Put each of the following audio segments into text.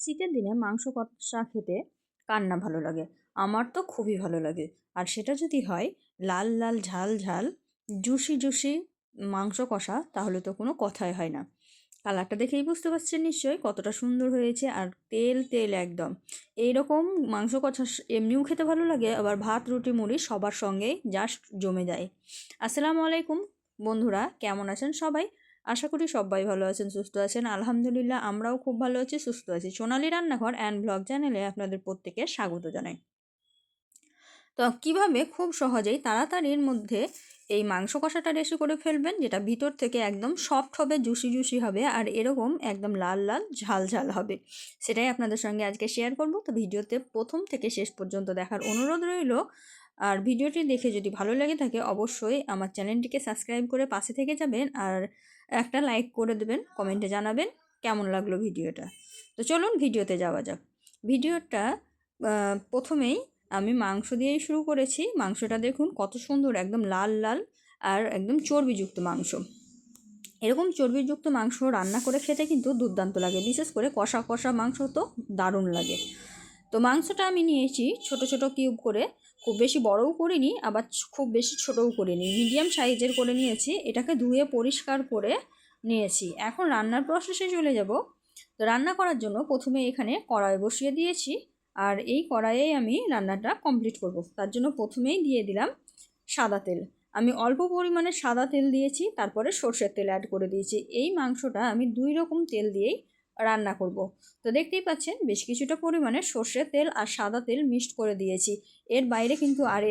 শীতের দিনে মাংস কষা খেতে কার না ভালো লাগে। আমার তো খুবই ভালো লাগে। আর সেটা যদি হয়, লাল লাল, ঝাল ঝাল, জুসি জুসি মাংস কষা, তাহলে তো কোনো কথাই হয় না। কালারটা দেখেই বুঝতে পারছেন নিশ্চয়ই কতটা সুন্দর হয়েছে আর তেল তেল একদম। এই রকম মাংস কষা এমনিও খেতে ভালো লাগে, আবার ভাত, রুটি, মুড়ি সবার সঙ্গেই জাস্ট জমে যায়। আসসালামু আলাইকুম বন্ধুরা, কেমন আছেন সবাই? আশা করি সবাই ভালো আছেন, সুস্থ আছেন। আলহামদুলিল্লাহ, আমরাও খুব ভালো আছি, সুস্থ আছি। সোনালি রান্নাঘর অ্যান্ড ব্লগ চ্যানেলে আপনাদের প্রত্যেকে স্বাগত জানাই। তো কীভাবে খুব সহজেই তাড়াতাড়ির মধ্যে এই মাংস কষাটা রেসি করে ফেলবেন, যেটা ভিতর থেকে একদম সফট হবে, জুসি জুসি হবে, আর এরকম একদম লাল লাল ঝাল ঝাল হবে। সেটাই আপনাদের সঙ্গে আজকে শেয়ার করব। তো ভিডিওতে প্রথম থেকে শেষ পর্যন্ত দেখার অনুরোধ রইল। আর ভিডিওটি দেখে যদি ভালো লেগে থাকে, অবশ্যই আমার চ্যানেলটিকে সাবস্ক্রাইব করে পাশে থেকে যাবেন। আর একটা লাইক করে দেবেন কমেন্টে জানাবেন কেমন লাগল ভিডিওটা। তো চলুন ভিডিওতে যাওয়া যাক। ভিডিওটা প্রথমেই আমি মাংস দিয়েই শুরু করেছি। মাংসটা দেখুন কত সুন্দর, একদম লাল লাল আর একদম চর্বিযুক্ত মাংস। এরকম চর্বিযুক্ত মাংস রান্না করে খেতে কিন্তু দুর্দান্ত লাগে, বিশেষ করে কষা কষা মাংস তো দারুণ লাগে। তো মাংসটা আমি নিয়েছি ছোট ছোট কিউব করে। খুব বেশি বড়ও করিনি, আবার খুব বেশি ছোটও করিনি। মিডিয়াম সাইজের করে নিয়েছি, এটাকে ধুয়ে পরিষ্কার করে নিয়েছি। এখন রান্নার প্রসেসে চলে যাব। তো রান্না করার জন্য প্রথমে এখানে কড়াই বসিয়ে দিয়েছি, আর এই কড়াইয়ে আমি রান্নাটা কমপ্লিট করব। তার জন্য প্রথমেই দিয়ে দিলাম সাদা তেল। আমি অল্প পরিমাণে সাদা তেল দিয়েছি, তারপরে সর্ষের তেল অ্যাড করে দিয়েছি। এই মাংসটা আমি দুই রকম তেল দিয়েই রান্না করব। তো দেখতেই পাচ্ছেন, বেশ কিছুটা পরিমাণে সর্ষের তেল আর সাদা তেল মিক্সড করে দিয়েছি। এর বাইরে কিন্তু আর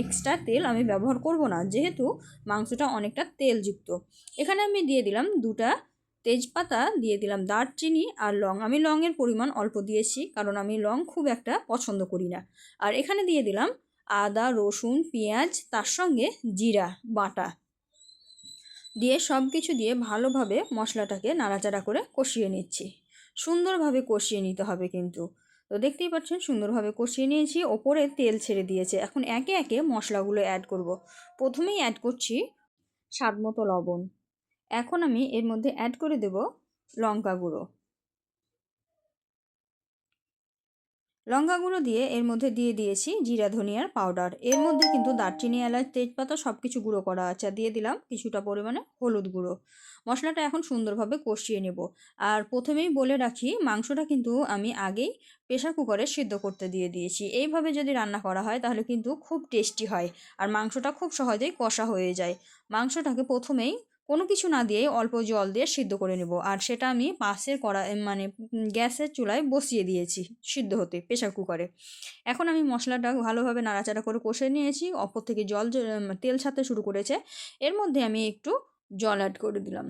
এক্সট্রা তেল আমি ব্যবহার করব না, যেহেতু মাংসটা অনেকটা তেলযুক্ত। এখানে আমি দিয়ে দিলাম দুটা তেজপাতা, দিয়ে দিলাম দারচিনি আর লং, আমি লংয়ের পরিমাণ অল্প দিয়েছি, কারণ আমি লং খুব একটা পছন্দ করি না। আর এখানে দিয়ে দিলাম আদা, রসুন, পেঁয়াজ, তার সঙ্গে জিরা, বাটা। দিয়ে সব কিছু দিয়ে ভালোভাবে মশলাটাকে নাড়াচাড়া করে কষিয়ে নিচ্ছি। সুন্দরভাবে কষিয়ে নিতে হবে কিন্তু। তো দেখতেই পাচ্ছেন, সুন্দরভাবে কষিয়ে নিয়েছি, ওপরে তেল ছেড়ে দিয়েছে। এখন একে একে মশলাগুলো অ্যাড করব। প্রথমেই অ্যাড করছি স্বাদ মতো লবণ। এখন আমি এর মধ্যে অ্যাড করে দেব লঙ্কা গুঁড়ো লঙ্কা গুঁড়ো দিয়ে এর মধ্যে দিয়ে দিয়েছি জিরা, ধনিয়ার পাউডার এর মধ্যে কিন্তু দারচিনি, এলাচ, তেজপাতা সব কিছু গুঁড়ো করা আছে। দিয়ে দিলাম কিছুটা পরিমাণে হলুদ গুঁড়ো। মশলাটা এখন সুন্দরভাবে কষিয়ে নেব। আর প্রথমেই বলে রাখি, মাংসটা কিন্তু আমি আগেই প্রেশার কুকারে সিদ্ধ করতে দিয়ে দিয়েছি। এইভাবে যদি রান্না করা হয়, তাহলে কিন্তু খুব টেস্টি হয়। আর মাংসটা খুব সহজেই কষা হয়ে যায়। মাংসটাকে প্রথমেই কোনো কিছু না দিয়ে অল্প জল দিয়ে সিদ্ধ করে নেব। আর সেটা আমি পাশের কড়া মানে গ্যাসের চুলায় বসিয়ে দিয়েছি সিদ্ধ হতে প্রেশার কুকারে। এখন আমি মশলাটা ভালোভাবে নাড়াচাড়া করে কষে নিয়েছি। অপর থেকে জল তেল ছাড়তে শুরু করেছে। এর মধ্যে আমি একটু জল অ্যাড করে দিলাম।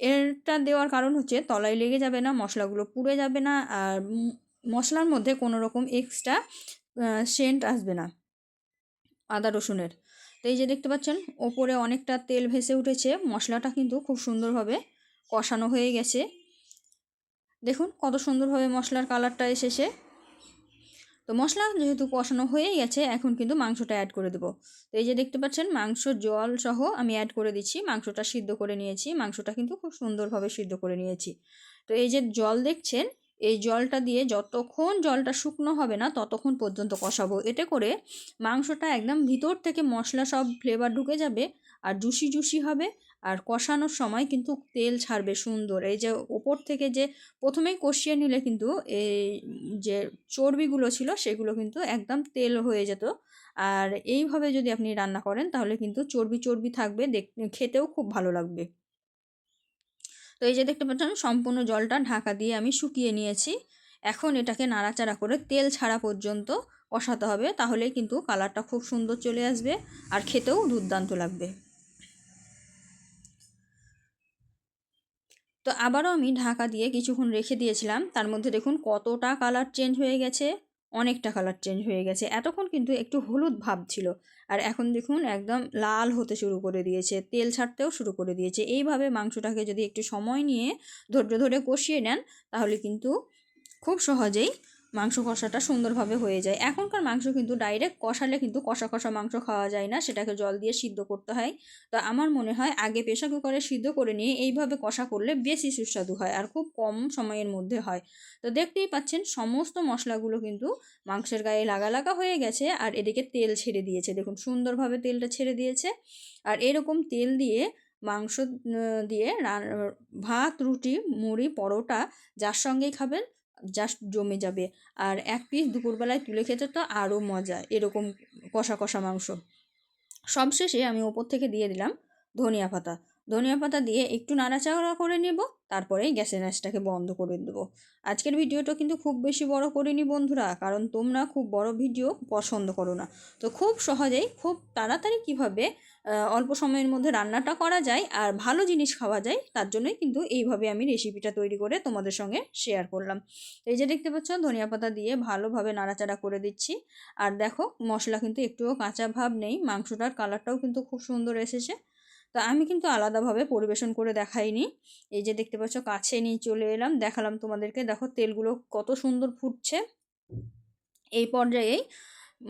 এটা দেওয়ার কারণ হচ্ছে তলায় লেগে যাবে না, মশলাগুলো পুড়ে যাবে না, আর মশলার মধ্যে কোনো রকম এক্সট্রা সেন্ট আসবে না। আদা রসুনের। তো এই যে দেখতে পাচ্ছেন, ওপরে অনেকটা তেল ভেসে উঠেছে, মশলাটা কিন্তু খুব সুন্দরভাবে কষানো হয়ে গেছে। দেখুন কত সুন্দরভাবে মশলার কালারটা এসেছে। তো মশলা যেহেতু কষানো হয়েই গেছে, এখন কিন্তু মাংসটা অ্যাড করে দেবো। তো এই যে দেখতে পাচ্ছেন, মাংস, জল সহ আমি অ্যাড করে দিচ্ছি, মাংসটা সিদ্ধ করে নিয়েছি, মাংসটা কিন্তু খুব সুন্দরভাবে সিদ্ধ করে নিয়েছি। তো এই যে জল দেখছেন এই জলটা দিয়ে যতক্ষণ জলটা শুকনো হবে না, ততক্ষণ পর্যন্ত কষাবো। এতে করে মাংসটা একদম ভিতর থেকে মশলা সব ফ্লেভার ঢুকে যাবে আর জুসি জুসি হবে। আর কষানোর সময় কিন্তু তেল ছাড়বে সুন্দর। এই যে ওপর থেকে যে প্রথমেই কষিয়ে নিলে কিন্তু এই যে চর্বিগুলো ছিল, সেগুলো কিন্তু একদম তেল হয়ে যেত। আর এইভাবে যদি আপনি রান্না করেন, তাহলে কিন্তু চর্বি চর্বি থাকবে, দেখ, খেতেও খুব ভালো লাগবে। তো এই যে দেখতে পাচ্ছেন, সম্পূর্ণ জলটা ঢাকা দিয়ে আমি শুকিয়ে নিয়েছি। এখন এটাকে নাড়াচাড়া করে তেল ছাড়া পর্যন্ত কষাতে হবে, তাহলে কিন্তু কালারটা খুব সুন্দর চলে আসবে আর খেতেও দুর্দান্ত লাগবে। তো আবারও আমি ঢাকা দিয়ে কিছুক্ষণ রেখে দিয়েছিলাম। তার মধ্যে দেখুন কতটা কালার চেঞ্জ হয়ে গেছে, অনেকটা কালার চেঞ্জ হয়ে গেছে। এতক্ষণ কিন্তু একটু হলুদ ভাব ছিল। আর এখন দেখুন একদম লাল হতে শুরু করে দিয়েছে, তেল ছাড়তেও শুরু করে দিয়েছে। এইভাবে মাংসটাকে যদি একটু সময় নিয়ে ধৈর্য ধরে কষিয়ে নেন, তাহলে কিন্তু খুব সহজেই মাংস কষাটা সুন্দরভাবে হয়ে যায়। এখনকার মাংস কিন্তু ডাইরেক্ট কষালে কিন্তু কষা কষা মাংস খাওয়া যায় না, সেটাকে জল দিয়ে সিদ্ধ করতে হয়। তো আমার মনে হয় আগে প্রেশার কুকারে সিদ্ধ করে নিয়ে এইভাবে কষা করলে বেশি সুস্বাদু হয় আর খুব কম সময়ের মধ্যে হয়। তো দেখতেই পাচ্ছেন সমস্ত মশলাগুলো কিন্তু মাংসের গায়ে লাগা লাগা হয়ে গেছে আর এদিকে তেল ছেড়ে দিয়েছে। দেখুন সুন্দরভাবে তেলটা ছেড়ে দিয়েছে আর এরকম তেল দিয়ে মাংস দিয়ে ভাত, রুটি, মুড়ি, পরোটা যার সঙ্গেই খাবেন জাস্ট জমে যাবে। আর এক পিস দুপুরবেলায় তুলে খেতে তো আরও মজা, এরকম কষা কষা মাংস। সবশেষে আমি ওপর থেকে দিয়ে দিলাম ধনিয়া পাতা। ধনিয়া পাতা দিয়ে একটু নাড়াচাড়া করে নেব তারপরে গ্যাসের গ্যাসটাকে বন্ধ করে দেবো। আজকের ভিডিওটা কিন্তু খুব বেশি বড় করিনি বন্ধুরা, কারণ তোমরা খুব বড় ভিডিও পছন্দ করো না। তো খুব সহজেই, খুব তাড়াতাড়ি কীভাবে অল্প সময়ের মধ্যে রান্নাটা করা যায় আর ভালো জিনিস খাওয়া যায়, তার জন্যই কিন্তু এইভাবে আমি রেসিপিটা তৈরি করে তোমাদের সঙ্গে শেয়ার করলাম। এই যে দেখতে পাচ্ছ, ধনিয়া পাতা দিয়ে ভালোভাবে নাড়াচাড়া করে দিচ্ছি। আর দেখো, মশলা কিন্তু একটুও কাঁচা ভাব নেই, মাংসটার কালারটাও কিন্তু খুব সুন্দর এসেছে। তো আমি কিন্তু আলাদাভাবে পরিবেশন করে দেখাইনি। এই যে দেখতে পাচ্ছ কাছে নিয়ে চলে এলাম, দেখালাম তোমাদেরকে। দেখো তেলগুলো কত সুন্দর ফুটছে। এই পর্যায়েই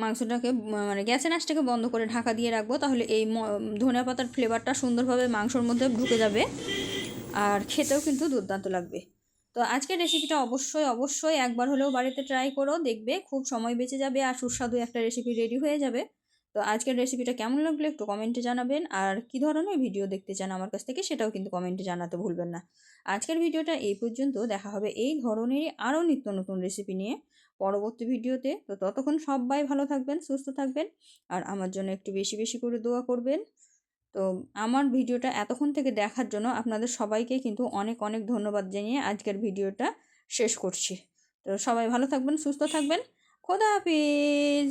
মাংসটাকে মানে গ্যাসের আঁচটাকে বন্ধ করে ঢাকা দিয়ে রাখব। তাহলে এই ধনিয়া পাতার ফ্লেভারটা সুন্দরভাবে মাংসর মধ্যে ঢুকে যাবে। আর খেতেও কিন্তু দুর্দান্ত লাগবে। তো আজকের রেসিপিটা অবশ্যই অবশ্যই একবার হলেও বাড়িতে ট্রাই করো, দেখবে খুব সময় বেঁচে যাবে আর সুস্বাদু একটা রেসিপি রেডি হয়ে যাবে। তো আজকের রেসিপিটা কেমন লাগল একটু কমেন্টে জানাবেন। আর কী ধরনের ভিডিও দেখতে চান আমার কাছ থেকে সেটাও কিন্তু কমেন্টে জানাতে ভুলবেন না। আজকের ভিডিওটা এই পর্যন্ত। দেখা হবে এই ধরনেরই আরও নিত্য নতুন রেসিপি নিয়ে পরবর্তী ভিডিওতে তো। ততক্ষণ সবাই ভালো থাকবেন, সুস্থ থাকবেন আর আমার জন্য একটু বেশি বেশি করে দোয়া করবেন। তো আমার ভিডিওটা এতক্ষণ থেকে দেখার জন্য আপনাদের সবাইকে কিন্তু অনেক অনেক ধন্যবাদ জানিয়ে আজকের ভিডিওটা শেষ করছি। তো সবাই ভালো থাকবেন, সুস্থ থাকবেন। খোদা হাফিজ!